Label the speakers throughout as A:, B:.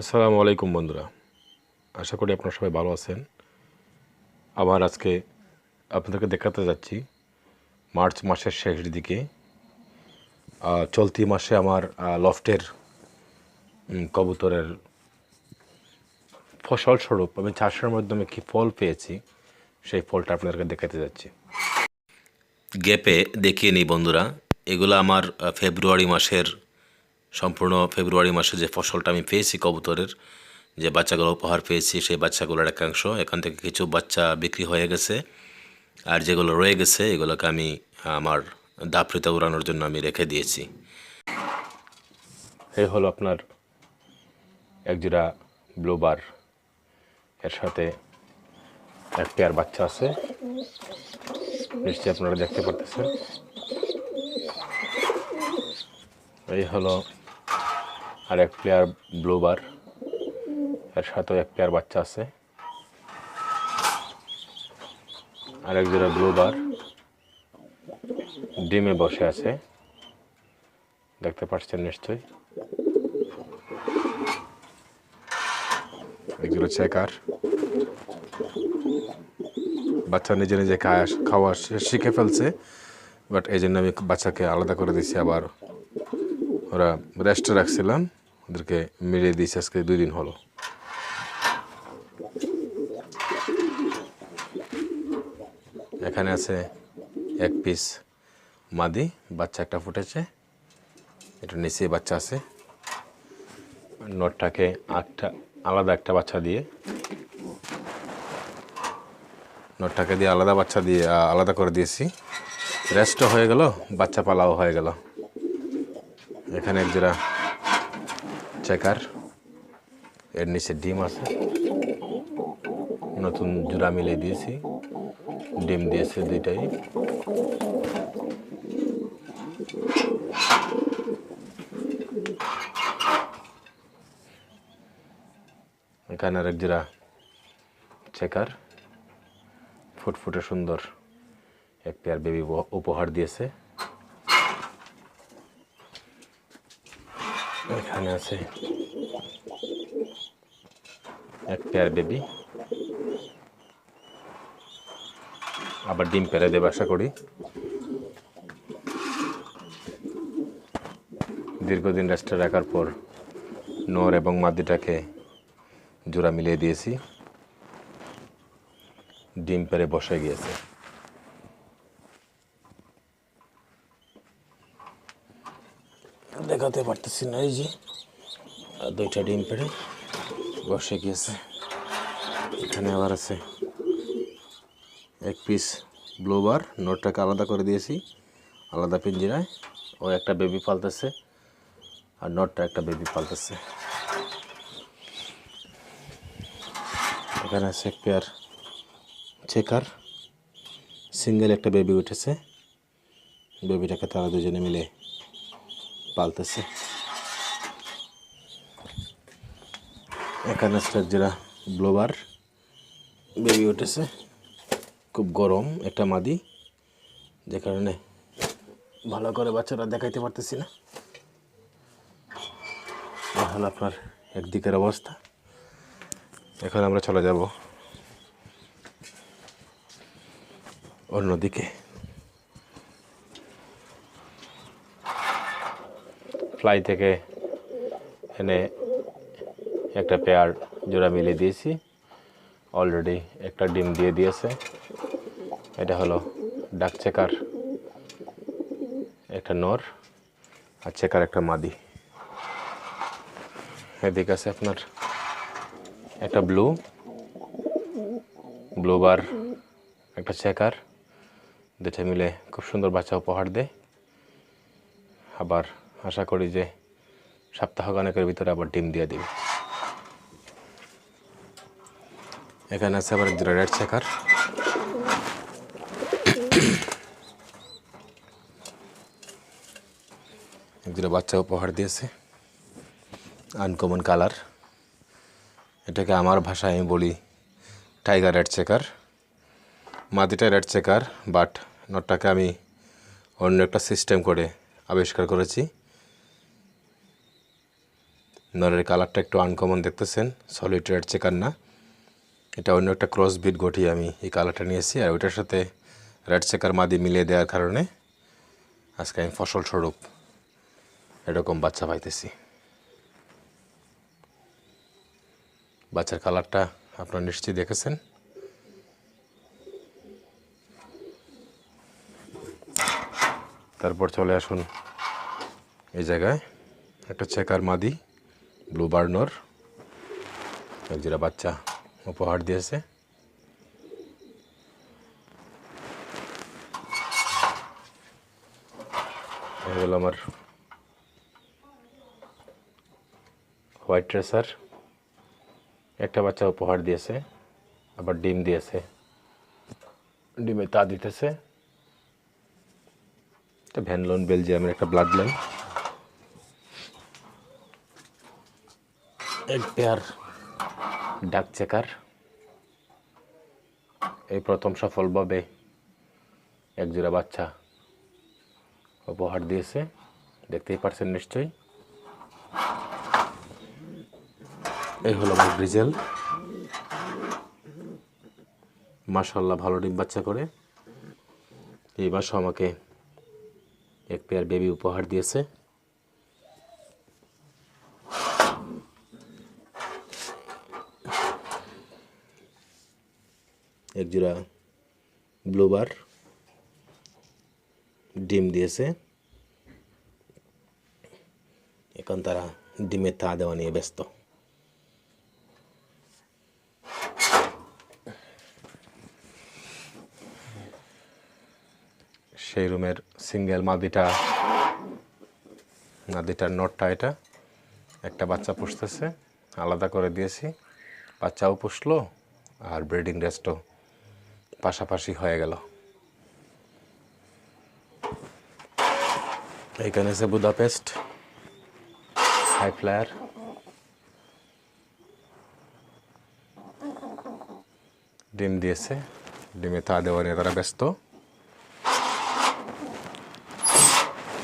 A: আসসালামু আলাইকুম বন্ধুরা। আশা করি আপনারা সবাই ভালো আছেন। আবার আজকে আপনাদেরকে দেখাতে যাচ্ছি মার্চ মাসের শেষ দিকে। চলতি মাসে আমার লফটের কবুতরের ফসলস্বরূপ আমি চাষের মাধ্যমে কি ফল পেয়েছি, সেই ফলটা আপনাদেরকে দেখাতে যাচ্ছি।
B: গ্যাপে দেখিয়ে নিই বন্ধুরা। এগুলো আমার ফেব্রুয়ারি মাসের সম্পূর্ণ ফেব্রুয়ারি মাসে যে ফসলটা আমি পেয়েছি কবুতরের, যে বাচ্চাগুলো উপহার পেয়েছি, সেই বাচ্চাগুলোর একাংশ। এখান থেকে কিছু বাচ্চা বিক্রি হয়ে গেছে। আর যেগুলো রয়ে গেছে, এগুলোকে আমি, আমার দাপড়িতে উড়ানোর জন্য আমি রেখে দিয়েছি।
A: এই হলো আপনার একজোড়া ব্লোবার এর সাথে এক পেয়ার বাচ্চা আছে। নিশ্চয়ই আপনারা দেখতে পারতেছেন। এই হলো আর এক পেয়ার ব্লোবার এর সাথেও এক প্লেয়ার বাচ্চা আছে। আর এক জোড়া ব্লোবার ডিমে বসে আছে। দেখতে পাচ্ছেন নিশ্চয়ই। চেকার বাচ্চা নিজে নিজে খাওয়া শিখে ফেলছে বাট এই জন্য আমি বাচ্চাকে আলাদা করে দিয়েছি, আবার ওরা রেস্টে রাখছিলাম। ওদেরকে মিলিয়ে দিয়েছি আজকে দুই দিন হলো। এখানে আছে এক পিস মাদি, বাচ্চা একটা ফুটেছে। এটা নিচে বাচ্চা আছে। নটটাকে আটটা, আলাদা একটা বাচ্চা দিয়ে। নটটাকে দিয়ে আলাদা বাচ্চা দিয়ে আলাদা করে দিয়েছি। রেস্টও হয়ে গেল, বাচ্চা পালাও হয়ে গেল। এখানে এক চেকার এর নিচে ডিম আছে। নতুন জোড়া মিলিয়ে দিয়েছি। ডিম দিয়েছে দুইটাই। এখানে আরেক জোড়া চেকার ফুটফুটে সুন্দর। এক পেয়ার বেবি উপহার দিয়েছে। এখানে আছে। এক পেয়ার বেবি আবার ডিম পেরে দেবে, আশা করি। দীর্ঘদিন রেস্টে রাখার পর নর এবং মাদিটাকে জোড়া মিলিয়ে দিয়েছি। ডিম পেরে বসে গিয়েছে। দেখাতে পারতেছি না, এই যে। দুইটা ডিম পেড়ে বসে গিয়েছে। এখানে আবার আছে এক পিস ব্লোবার নোটটাকে আলাদা করে দিয়েছি, আলাদা পিঞ্জিরায়। ও একটা বেবি পালতেছে, আর নটটা একটা বেবি পালতেছে। এখানে আছে এক পেয়ার চেকার সিঙ্গেল একটা বেবি উঠেছে। বেবিটাকে তারা দুজনে মিলে পালতেছে। এখানে আছে এক জোড়া ব্লোবার বেবি উঠেছে। খুব গরম একটা মাদি, যে কারণে ভালো করে বাচ্চারা দেখাইতে পারতেছি না। এ হলো আপনার একদিকের অবস্থা। এখন আমরা চলে যাব অন্যদিকে। ফ্লাই থেকে এনে একটা পেয়ার জোড়া মিলিয়ে দিয়েছি। অলরেডি একটা ডিম দিয়ে দিয়েছে। এটা হলো ডাক চেকার একটা নর আর চেকার একটা মাদি। এদিকে আছে আপনার একটা ব্লু ব্লু বার একটা চেকার দুটা মিলে খুব সুন্দর বাচ্চা উপহার দেয়। আবার আশা করি যে সপ্তাহখানেকের ভিতরে আবার ডিম দিয়ে দিবে। এখানে আছে আবার একজোড়া রেড চেকার একজোড়া বাচ্চা উপহার দিয়েছে। Uncommon colour. এটাকে আমার ভাষায় আমি বলি টাইগার রেড চেকার মাদিটা রেড চেকার বাট নটটাকে আমি অন্য একটা সিস্টেম করে আবিষ্কার করেছি। নরের কালারটা একটু আনকমন দেখতেছেন সলিড রেড চেকার না। এটা অন্য একটা ক্রস বিট গঠিয়ে আমি এই কালারটা নিয়েছি, আর ওইটার সাথে রেড চেকার মাদি মিলিয়ে দেওয়ার কারণে আজকে আমি ফসল স্বরূপ এরকম বাচ্চা পাইতেছি। বাচ্চার কালারটা আপনারা নিশ্চয়ই দেখেছেন। তারপর চলে আসুন এই জায়গায়, একটা চেকার মাদি। ব্লু বার্নর এক যেটা বাচ্চা উপহার দিয়েছে। হলো আমার হোয়াইট ট্রেসার একটা বাচ্চা উপহার দিয়েছে, আবার ডিম দিয়েছে। ডিমে তা দিতেছে। এটা ভ্যানলন, বেলজিয়ামের একটা ব্লাড লাইন। এক পেয়ার ডাক চেকার এই প্রথম সফলভাবে এক জোড়া বাচ্চা উপহার দিয়েছে দেখতেই পারছেন নিশ্চয়ই এই হলো আমার ব্রিজেল মাশাল্লাহ ভালো ডিম বাচ্চা করে এই মাসও আমাকে এক পেয়ার বেবি উপহার দিয়েছে এক জোড়া ব্লুবার ডিম দিয়েছে। এখন তারা ডিমের তা দেওয়া নিয়ে ব্যস্ত। সেই রুমের সিঙ্গেল মাদিটা, মাদিটার নটটা এটা। একটা বাচ্চা পুষতেছে, আলাদা করে দিয়েছি। বাচ্চাও পুষলো, আর ব্রিডিং রেস্টও। পাশাপাশি হয়ে গেল। এইখানে আছে বুদাপেস্ট, হাই ফ্লায়ার। ডিম দিয়েছে, ডিমে তা দেওয়া নিয়ে তারা ব্যস্ত।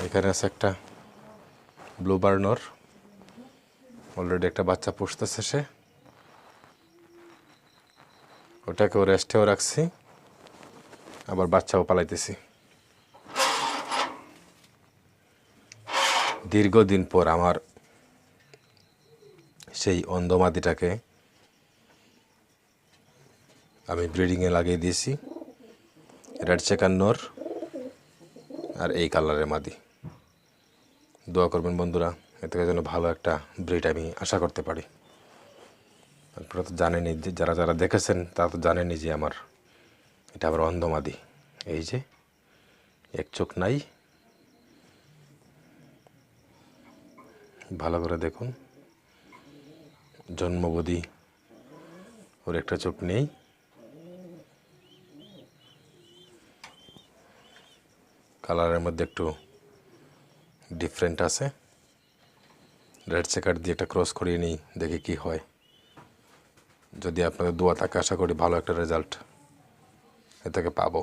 A: এখানে আছে একটা ব্লু বার্নর। অলরেডি একটা বাচ্চা পুষতেছে সে। ওটাকেও রেস্টেও রাখছি। আবার বাচ্চাও পালাইতেছি। দীর্ঘদিন পর আমার সেই অন্ধমাদিটাকে আমি ব্রিডিংয়ে লাগিয়ে দিয়েছি। রেড চেকান্নর আর এই কালারের মাদি। দোয়া করবেন বন্ধুরা, এ থেকে যেন ভালো একটা ব্রিড আমি আশা করতে পারি। আপনারা তো জানেনই, যে যারা যারা দেখেছেন, তারা তো জানেনি যে আমার এটা আবার অন্ধমাদি। এই যে, এক চোখ নাই। ভালো করে দেখুন। জন্মবধি ওর একটা চোখ নেই। কালারের মধ্যে একটু ডিফারেন্ট আছে। রেড চেকার দিয়ে একটা ক্রস করিয়ে নিই, দেখি কি হয়। যদি আপনাদের দোয়া থাকে, আশা করি ভালো একটা রেজাল্ট এ থেকে পাবো।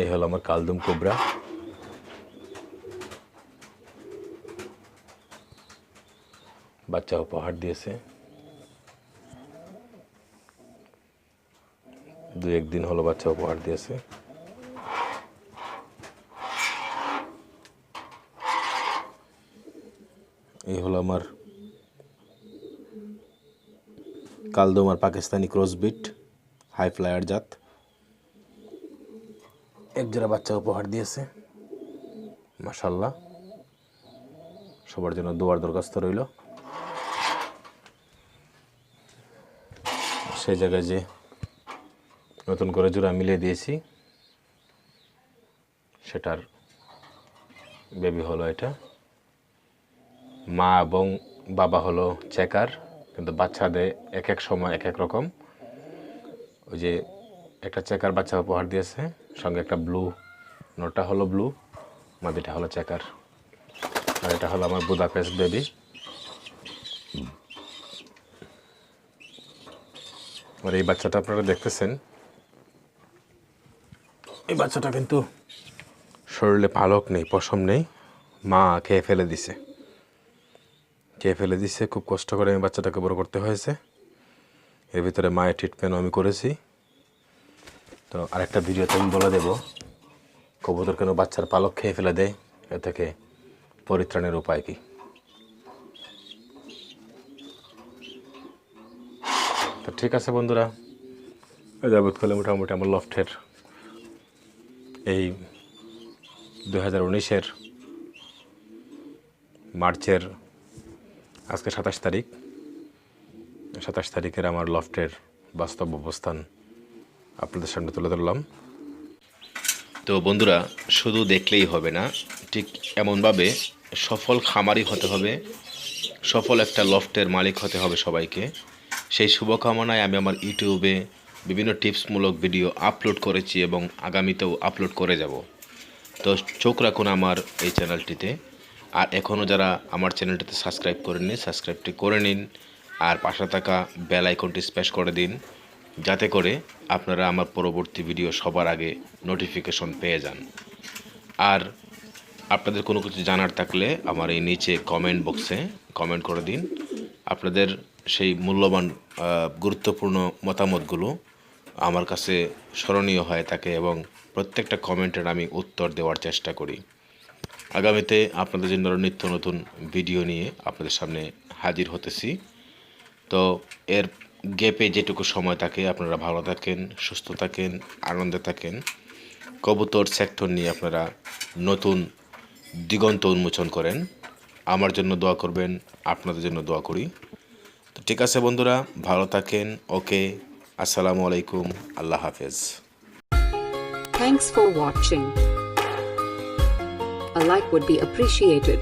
A: এই হলো আমার কালদুম কোবরা। বাচ্চা উপহার দিয়েছে। দু একদিন হলো বাচ্চা উপহার দিয়েছে। এই হলো আমার কালদোমার পাকিস্তানি ক্রসবিট, হাই ফ্লায়ার জাত। এক জোড়া বাচ্চা উপহার দিয়েছে। মাশাল্লাহ সবার জন্য দোয়ার দরখাস্ত রইল। সেই জায়গায় যে নতুন করে জোড়া মিলিয়ে দিয়েছি, সেটার বেবি হলো এটা। মা এবং বাবা হলো চেকার কিন্তু বাচ্চাদের এক এক সময় এক এক রকম। ওই যে একটা চেকার বাচ্চা উপহার দিয়েছে সঙ্গে একটা ব্লু নোটটা হলো ব্লু মাদিটা হলো চেকার আর এটা হলো আমার বুদাপেস্ট বেবি আর এই বাচ্চাটা আপনারা দেখতেছেন। এই বাচ্চাটা কিন্তু
C: শরীরে পালক নেই পশম নেই মা খেয়ে ফেলে দিছে। খেয়ে ফেলে দিছে। খুব কষ্ট করে আমি বাচ্চাটাকে বড় করতে হয়েছে। এর ভিতরে মায়ের ট্রিটমেন্টও আমি করেছি। তো আরেকটা ভিডিওতে আমি বলে দেবো, কবুতর কেন বাচ্চার পালক খেয়ে ফেলে দেয়? এ থেকে পরিত্রাণের উপায় কি? তো ঠিক আছে বন্ধুরা যাবৎ করলে মোটামুটি আমার লফটের এই দু হাজার উনিশের মার্চের আজকে সাতাশ তারিখ। সাতাশ তারিখের আমার লফটের বাস্তব অবস্থান আপনাদের সামনে তুলে ধরলাম।
A: তো বন্ধুরা, শুধু দেখলেই হবে না, ঠিক এমনভাবে সফল খামারি হতে হবে, সফল একটা লফটের মালিক হতে হবে সবাইকে। সেই শুভকামনায় আমি আমার ইউটিউবে বিভিন্ন টিপসমূলক ভিডিও আপলোড করেছি এবং আগামীতেও আপলোড করে যাব। তো চোখ রাখুন আমার এই চ্যানেলটিতে। আর এখনও যারা আমার চ্যানেলটিতে সাবস্ক্রাইব করেননি, সাবস্ক্রাইবটি করে নিন আর পাশে থাকা বেল আইকনটি স্প্যাশ করে দিন, যাতে করে আপনারা আমার পরবর্তী ভিডিও সবার আগে নোটিফিকেশন পেয়ে যান। আর আপনাদের কোনো কিছু জানার থাকলে আমার এই নিচে কমেন্ট বক্সে কমেন্ট করে দিন। আপনাদের সেই মূল্যবান গুরুত্বপূর্ণ মতামতগুলো আমার কাছে স্মরণীয় হয়ে থাকে এবং প্রত্যেকটা কমেন্টের আমি উত্তর দেওয়ার চেষ্টা করি। আগামীতে আপনাদের জন্য নিত্য নতুন ভিডিও নিয়ে আপনাদের সামনে হাজির হতেছি। তো এর গ্যাপে যেটুকু সময় থাকে, আপনারা ভালো থাকেন, সুস্থ থাকেন, আনন্দে থাকেন। কবুতর সেক্টর নিয়ে আপনারা নতুন দিগন্ত উন্মোচন করেন। আমার জন্য দোয়া করবেন, আপনাদের জন্য দোয়া করি। তো ঠিক আছে বন্ধুরা, ভালো থাকেন, ওকে, আসসালামু আলাইকুম, আল্লাহ হাফেজ।
D: Thanks for watching. A like would be appreciated.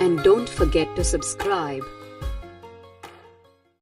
D: And don't forget to subscribe.